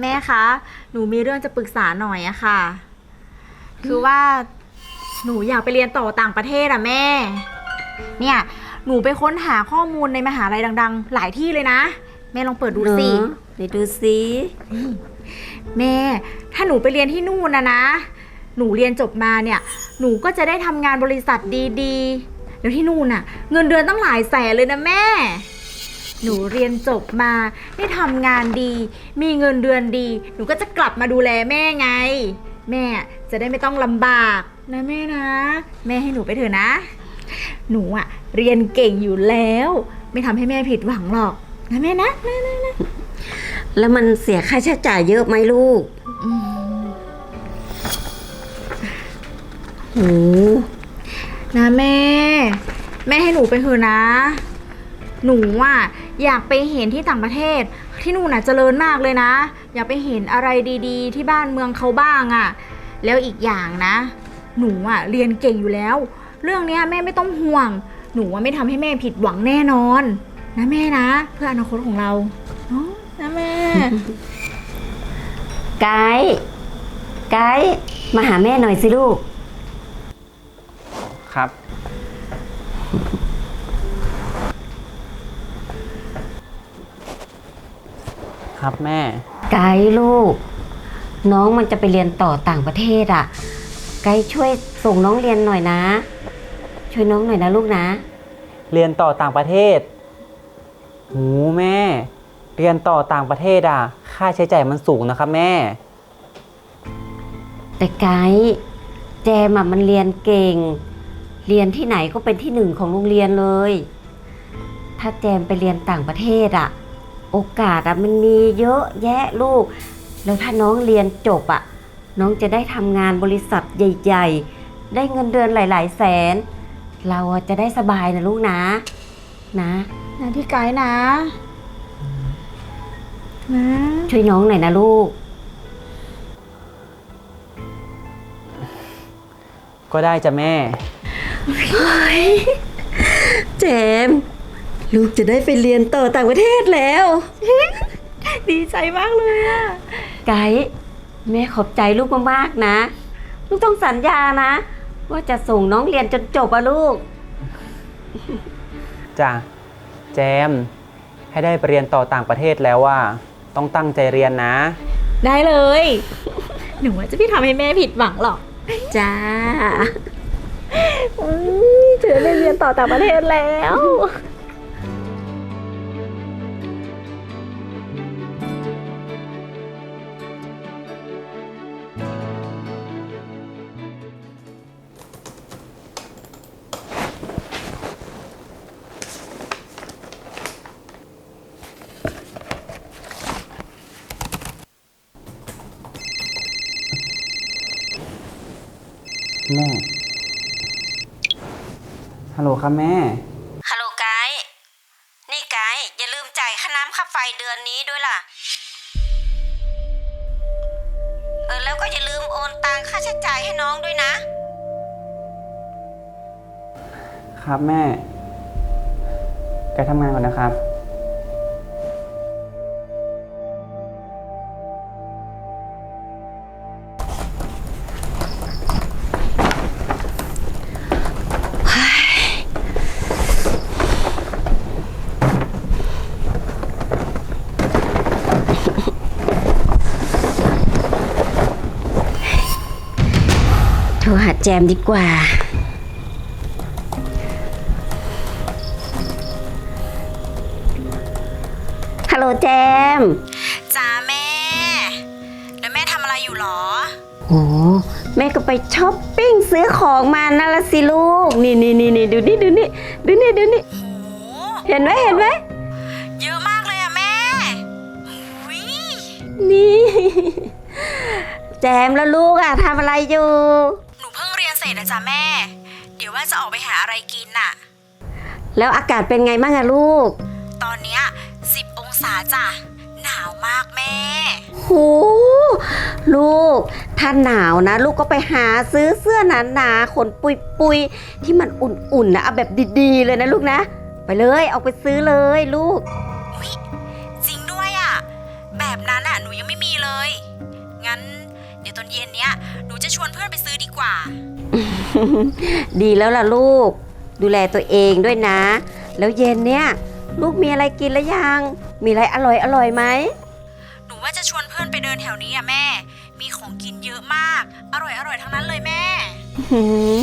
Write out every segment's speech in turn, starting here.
แม่คะ หนูมีเรื่องจะปรึกษาหน่อยอะค่ะ คือว่าหนูอยากไปเรียนต่อต่างประเทศอะแม่ เนี่ย หนูไปค้นหาข้อมูลในมหาลัยดัง ๆ หลายที่เลยนะ แม่ลองเปิดดูสิเหรอไหนดูสิแม่ ถ้าหนูไปเรียนที่นู่นนะนะ หนูเรียนจบมาเนี่ย หนูก็จะได้ทำงานบริษัทดีๆ แล้วที่นู่นน่ะ เงินเดือนตั้งหลายแสนเลยนะแม่ หนูเรียนจบมาได้ทำงานดี มีเงินเดือนดี หนูก็จะกลับมาดูแลแม่ไง แม่จะได้ไม่ต้องลำบากนะแม่นะ แม่ให้หนูไปเถอะนะ หนูอะเรียนเก่งอยู่แล้ว ไม่ทำให้แม่ผิดหวังหรอกนะแม่นะนะนะนะแล้วมันเสียค่าใช้จ่ายเยอะไหมลูกอืมโอ้นะแม่ แม่ให้หนูไปเถอะนะ หนูอะอยากไปเห็นที่ต่างประเทศ ที่นู่นน่ะเจริญมากเลยนะ อยากไปเห็นอะไรดีๆ ที่บ้านเมืองเขาบ้างอะ แล้วอีกอย่างนะ หนูอะเรียนเก่งอยู่แล้ว เรื่องเนี้ยแม่ไม่ต้องห่วง หนูว่าไม่ทำให้แม่ผิดหวังแน่นอน นะแม่นะ เพื่ออนาคตของเราเนาะนะแม่ ไกด์ไกด์มาหาแม่หน่อยสิลูก ครับ ครับแม่ ไกด์ลูก น้องมันจะไปเรียนต่อต่างประเทศอะ ไกด์ช่วยส่งน้องเรียนหน่อยนะ ช่วยน้องหน่อยนะลูกนะ เรียนต่อต่างประเทศ หูแม่ เรียนต่อต่างประเทศอะ ค่าใช้จ่ายมันสูงนะครับแม่ แต่ไกด์แจมอะมันเรียนเก่ง เรียนที่ไหนก็เป็นที่หนึ่งของโรงเรียนเลย ถ้าแจมไปเรียนต่างประเทศอะ โอกาสอะมันมีเยอะแยะลูก แล้วถ้าน้องเรียนจบอะน้องจะได้ทำงานบริษัทใหญ่ ๆ ได้เงินเดือนหลาย ๆ แสน เราอะจะได้สบายนะลูกนะ นะ นะที่ไกด์นะ นะ ช่วยน้องหน่อยนะลูก ก็ได้จ้ะแม่ เจมส์ ลูกจะได้ไปเรียนต่อต่างประเทศแล้ว ดีใจมากเลยอะไกด์แม่ขอบใจลูกมากๆนะ ลูกต้องสัญญานะ ว่าจะส่งน้องเรียนจนจบอะลูก จ้ะแจม ให้ได้ไปเรียนต่อต่างประเทศแล้วว่า ต้องตั้งใจเรียนนะ ได้เลย หนูว่าจะไม่ทำให้แม่ผิดหวังหรอก จ้าอุ๊ยเธอได้เรียนต่อต่างประเทศแล้ว แม่ ฮัลโหลครับแม่ ฮัลโหลไกด์นี่ไกด์อย่าลืมจ่ายค่าน้ำค่าไฟเดือนนี้ด้วยล่ะ เออแล้วก็อย่าลืมโอนตังค่าใช้จ่ายให้น้องด้วยนะ ครับแม่แกทำงานก่อนนะครับ แจมดีกว่า ฮัลโหลแจม จ้าแม่ แล้วแม่ทำอะไรอยู่หรอ โอ้แม่ก็ไปช้อปปิ้งซื้อของมานั่นละสิลูก นี่นี่นี่นี่ดูนี่ดูนี่ดูนี่ดูนี่ โห เห็นไหมเห็นไหม เยอะมากเลยอะแม่หุยนี่ แจมแล้วลูกอะทำอะไรอยู่ หนูเพิ่งเรียนเสร็จนะจ๊ะแม่ เดี๋ยวว่าจะออกไปหาอะไรกินน่ะ แล้วอากาศเป็นไงบ้างอะลูก ตอนเนี้ย10องศาจ้ะ หนาวมากแม่ โห ลูก ถ้าหนาวนะ ลูกก็ไปหาซื้อเสื้อหนาๆขนปุยๆ ที่มันอุ่นๆนะเอาแบบดีๆ เลยนะลูกนะ ไปเลยเอาไปซื้อเลยลูก อุ๊ยจริงด้วยอะแบบนั้นอะหนูยังไม่มีเลเย็นเนี้ยหนูจะชวนเพื่อนไปซื้อดีกว่า ดีแล้วล่ะลูก ดูแลตัวเองด้วยนะ แล้วเย็นเนี่ย ลูกมีอะไรกินแล้วยัง มีอะไรอร่อยอร่อยไหมหนูว่าจะชวนเพื่อนไปเดินแถวนี้อะแม่ มีของกินเยอะมาก อร่อยอร่อยทั้งนั้นเลยแม่หืม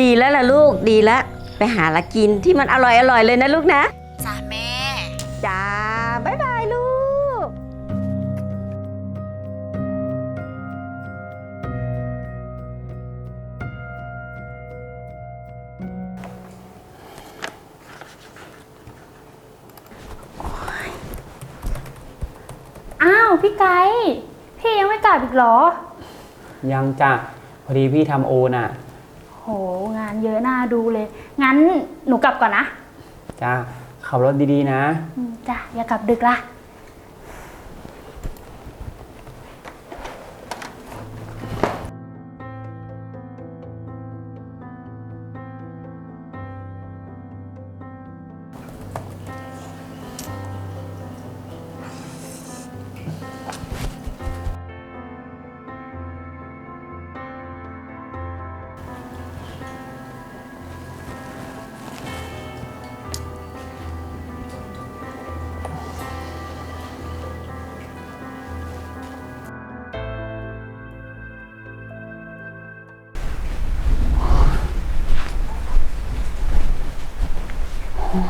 ดีแล้วล่ะลูกดีแล้วไปหาละกินที่มันอร่อยอร่อยเลยนะลูกนะจ้าแม่ จ้าาวพี่ไกด์พี่ยังไม่กลับอีกเหรอ ยังจ้ะพอดีพี่ทำโอน่ะ โหงานเยอะน่าดูเลย งั้นหนูกลับก่อนนะจ้าขับรถดีๆนะ อืมจ้ะอย่ากลับดึกละ นี่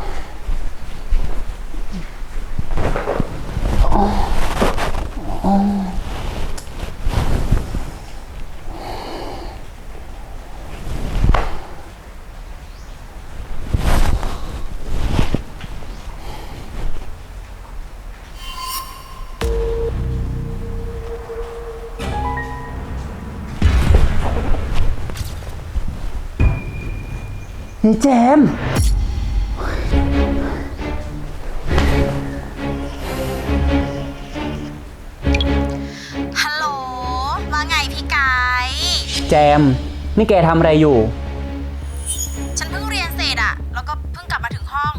แจม แจม นี่แกทำอะไรอยู่ ฉันเพิ่งเรียนเสร็จอะแล้วก็เพิ่งกลับมาถึงห้อง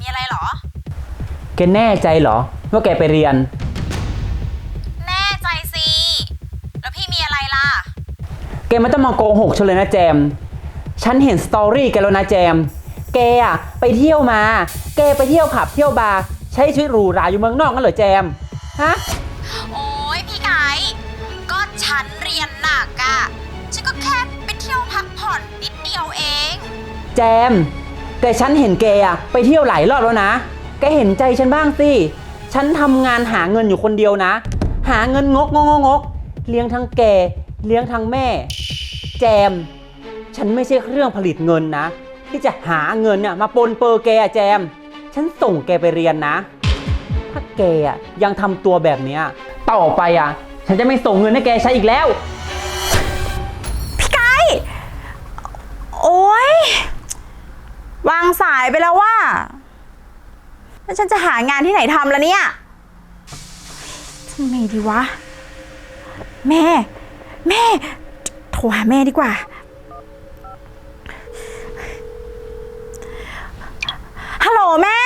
มีอะไรเหรอ แกแน่ใจเหรอ ว่าแกไปเรียน แน่ใจสิ แล้วพี่มีอะไรล่ะ แกไม่ต้องมาโกหกฉันเลยนะแจม ฉันเห็นสตอรี่แกแล้วนะแจม แกอะไปเที่ยวมา แกไปเที่ยวผับเที่ยวบาร์ใช้ชีวิตหรูหราอยู่เมืองนอกกันเหรอแจม ฮะ แจม แต่ฉันเห็นแกอะไปเที่ยวหลายรอบแล้วนะ แกเห็นใจฉันบ้างสิ ฉันทำงานหาเงินอยู่คนเดียวนะ หาเงินงกงกงกงกเลี้ยงทั้งแก เลี้ยงทั้งแม่ แจม ฉันไม่ใช่เครื่องผลิตเงินนะ ที่จะหาเงินน่ะมาปนเปอร์แกอะแจม ฉันส่งแกไปเรียนนะ ถ้าแกอะยังทำตัวแบบเนี้ยต่อไปอะฉันจะไม่ส่งเงินให้แกใช้อีกแล้ว วางสายไปแล้วว่าแล้วฉันจะหางานที่ไหนทำล่ะเนี่ยทำไงดีวะ แม่ แม่ โทรหาแม่ดีกว่า ฮัลโหลแม่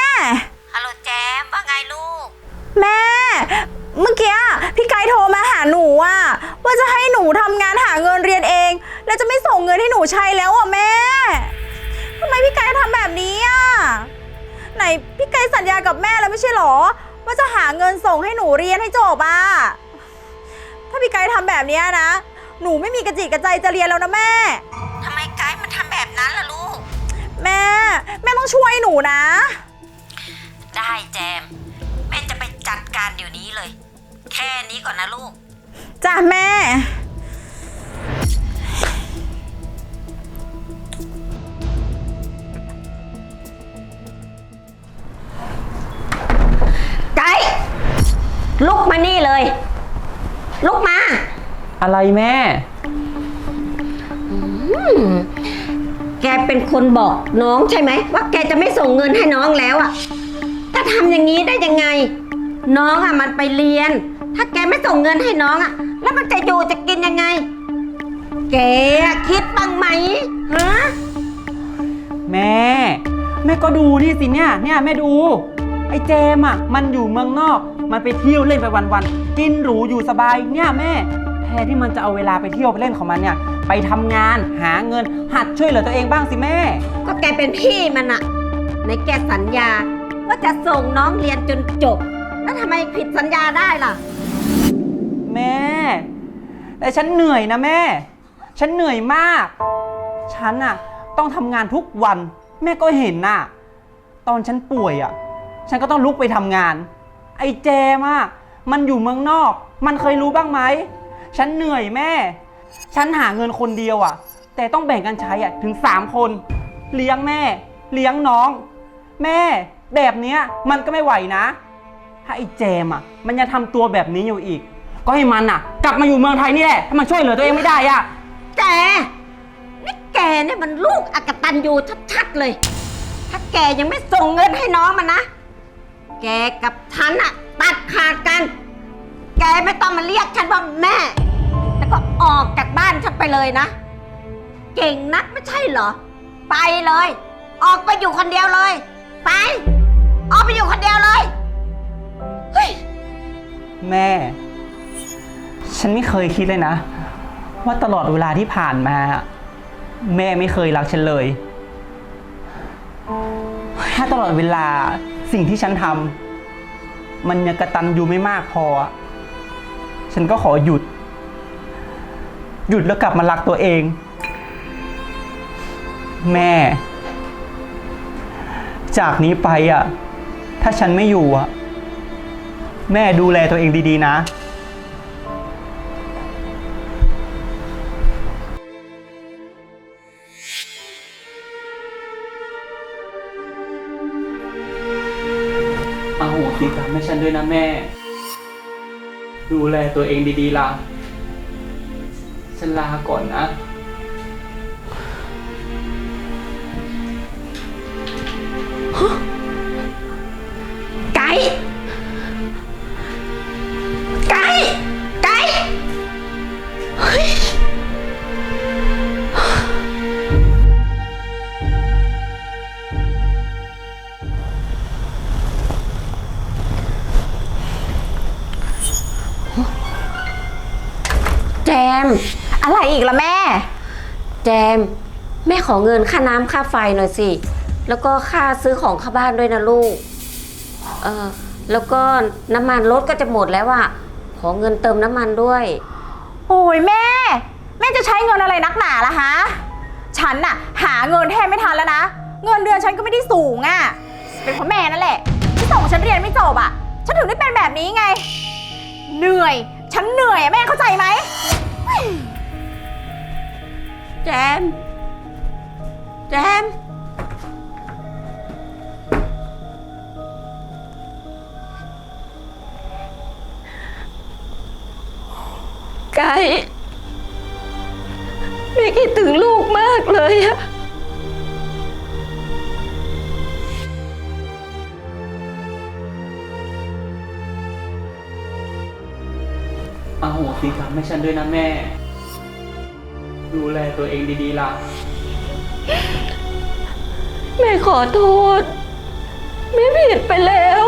ฮัลโหลแจมว่าไงลูก แม่ เมื่อกี้พี่ไกด์โทรมาหาหนูอะว่าจะให้หนูทำงานหาเงินเรียนเอง แล้วจะไม่ส่งเงินให้หนูใช้แล้วอะแม่ทำไมพี่ไกด์ทำแบบนี้อะไหนพี่ไกด์สัญญากับแม่แล้วไม่ใช่หรอ ว่าจะหาเงินส่งให้หนูเรียนให้จบอะถ้าพี่ไกด์ทำแบบเนี้ยนะ หนูไม่มีกระจิตกระใจจะเรียนแล้วนะแม่ ทำไมไกด์มันทำแบบนั้นล่ะลูก แม่ แม่ต้องช่วยหนูนะ ได้แจม แม่จะไปจัดการเดี๋ยวนี้เลย แค่นี้ก่อนนะลูก จ้ะแม่ ลุกมานี่เลย ลุกมา อะไรแม่ แกเป็นคนบอกน้องใช่ไหม ว่าแกจะไม่ส่งเงินให้น้องแล้วอะถ้าทำอย่างนี้ได้ยังไง น้องอะมันไปเรียน ถ้าแกไม่ส่งเงินให้น้องอะแล้วมันจะอยู่จะกินยังไง แกอะคิดบ้างไหมฮะแม่ แม่ก็ดูนี่สิเนี่ยเนี่ยแม่ดู ไอ้เจมอะ มันอยู่เมืองนอก มันไปเที่ยวเล่นไปวันๆกินหรูอยู่สบายเนี่ยแม่แถทนที่มันจะเอาเวลาไปเที่ยวไปเล่นของมันเนี่ย ไปทำงานหาเงิน หัดช่วยเหลือตัวเองบ้างสิแม่ ก็แกเป็นพี่มันอะในแกสัญญาว่าจะส่งน้องเรียนจนจบ แล้วทำไมผิดสัญญาได้ล่ะ แม่ แต่ฉันเหนื่อยนะแม่ ฉันเหนื่อยมาก ฉันอะต้องทำงานทุกวัน แม่ก็เห็นน่ะ ตอนฉันป่วยอะฉันก็ต้องลุกไปทำงาน ไอ้แจมอะมันอยู่เมืองนอก มันเคยรู้บ้างไหม ฉันเหนื่อยแม่ ฉันหาเงินคนเดียวอะแต่ต้องแบ่งกันใช้อะถึงสามคน เลี้ยงแม่ เลี้ยงน้อง แม่ แบบเนี้ยมันก็ไม่ไหวนะ ถ้าไอ้แจมอะมันยังทำตัวแบบนี้อยู่อีก ก็ให้มันอะกลับมาอยู่เมืองไทยนี่แหละ ถ้ามันช่วยเหลือตัวเองไม่ได้อะแกนี่แกเนี่ยมันลูกอักตันยูชัดๆเลย ถ้าแกยังไม่ส่งเงินให้น้องมันนะ แกกับฉันอะตัดขาดกัน แกไม่ต้องมาเรียกฉันว่าแม่ แล้วก็ออกจากบ้านฉันไปเลยนะ เก่งนักไม่ใช่เหรอ ไปเลย ออกไปอยู่คนเดียวเลย ไป ออกไปอยู่คนเดียวเลย เฮ้ย แม่ ฉันไม่เคยคิดเลยนะ ว่าตลอดเวลาที่ผ่านมา แม่ไม่เคยรักฉันเลย ถ้าตลอดเวลา สิ่งที่ฉันทำมันยังกระตันอยู่ไม่มากพอ ฉันก็ขอหยุด หยุดแล้วกลับมารักตัวเอง แม่ จากนี้ไปอะ ถ้าฉันไม่อยู่อะ แม่ดูแลตัวเองดีๆนะ อาหัวสีกรรมให้ฉันด้วยนะแม่ ดูแลตัวเองดีๆล่ะ ฉันลาก่อนนะ ขอเงินค่าน้ำค่าไฟหน่อยสิ แล้วก็ค่าซื้อของเข้าบ้านด้วยนะลูก เออแล้วก็น้ำมันรถก็จะหมดแล้วอะขอเงินเติมน้ำมันด้วย โอ้ยแม่ แม่จะใช้เงินอะไรนักหนาล่ะฮะ ฉันน่ะ หาเงินแทบไม่ทันแล้วนะ เงินเดือนฉันก็ไม่ได้สูงอะ่ะเป็นเพราะแม่นั่นแหละ ที่ส่งฉันเรียนไม่จบอะ่ะฉันถึงได้เป็นแบบนี้ไง เหนื่อย ฉันเหนื่อยอะแม่เข้าใจไหม แจม ไก่แม่คิดถึงลูกมากเลยอะเอาหัวสีกรรมให้ฉันด้วยนะแม่ ดูแลตัวเองดีๆล่ะ แม่ขอโทษ แม่ผิดไปแล้ว